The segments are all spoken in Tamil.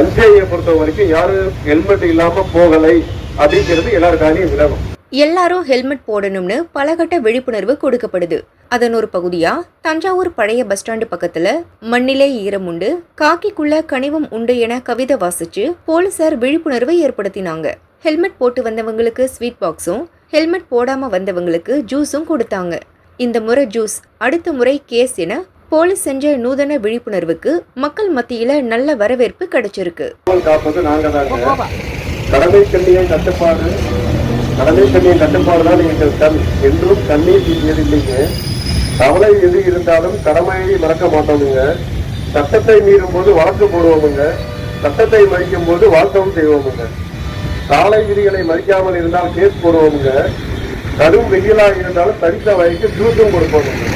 தஞ்சையை பொறுத்த வரைக்கும் யாரும் ஹெல்மெட் இல்லாம போகலை அப்படிங்கிறது எல்லாருக்காலையும் விலகும் எல்லாரும் ஹெல்மெட் போடணும்னு பலகட்ட விழிப்புணர்வு கொடுக்கப்படுது. அதன் ஒரு பகுதியா தஞ்சாவூர் பழைய பஸ் ஸ்டாண்டு பக்கத்துல மண்ணிலே ஈரம் உண்டு காக்கிக்குள்ள கனிவும் உண்டு என கவிதை வாசிச்சு போலீசார் விழிப்புணர்வை ஏற்படுத்தினாங்க. ஹெல்மெட் போட்டு வந்தவங்களுக்கு ஸ்வீட் பாக்ஸும் ஹெல்மெட் போடாம வந்தவங்களுக்கு ஜூஸும் கொடுத்தாங்க. இந்த முறை ஜூஸ் அடுத்த முறை கேஸ் என போலீஸ் செஞ்ச நூதன விழிப்புணர்வுக்கு மக்கள் மத்தியில நல்ல வரவேற்பு கிடைச்சிருக்கு. காவல் கண்ணியின் கட்டுப்பாடு கடமை கண்ணியின் கட்டுப்பாடு தான் எங்கள் என்றும் கண்ணீர் இல்லைங்க கவலை எது இருந்தாலும் கடமையை மறக்க மாட்டோமுங்க. சட்டத்தை மீறும் போது வழக்கு போடுவோமுங்க. சட்டத்தை மறிக்கும் போது வாழ்த்தவும் செய்வோமுங்க. காலை விதிகளை மறிக்காமல் இருந்தால் கேஸ் போடுவோமுங்க. கடும் வெயிலாக இருந்தாலும் தரித்த வயக்கு ஜூஸும் கொடுப்போமுங்க.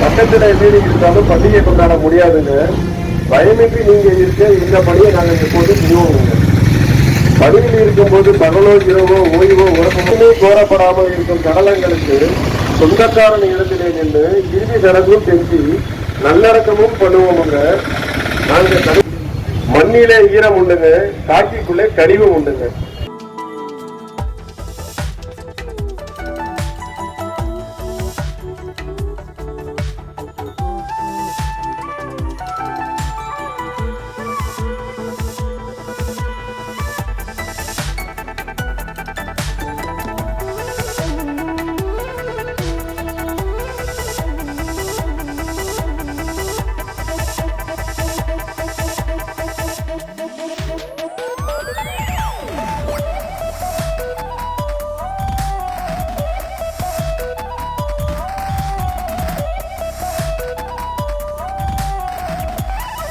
பக்கத்திலே மீறி இருந்தாலும் பண்டிகை கொண்டாட முடியாதுங்க பயமின்றி நீங்க இருக்க இந்த பணியை நாங்கள் எப்போதும் செய்வோமுங்க பணியில் இருக்கும்போது பகலோ இரவோ ஓய்வோ உறக்கமே கோரப்படாமல் இருக்கும் சடலங்களுக்கு சொந்தக்காரன் இடத்திலே நின்று இறுதி சடங்கும் செஞ்சு நல்லடக்கமும் பண்ணுவோமுங்க நாங்கள் மண்ணிலே ஈரம் உண்டுங்க காக்கிக்குள்ளே கழிவு உண்டுங்க.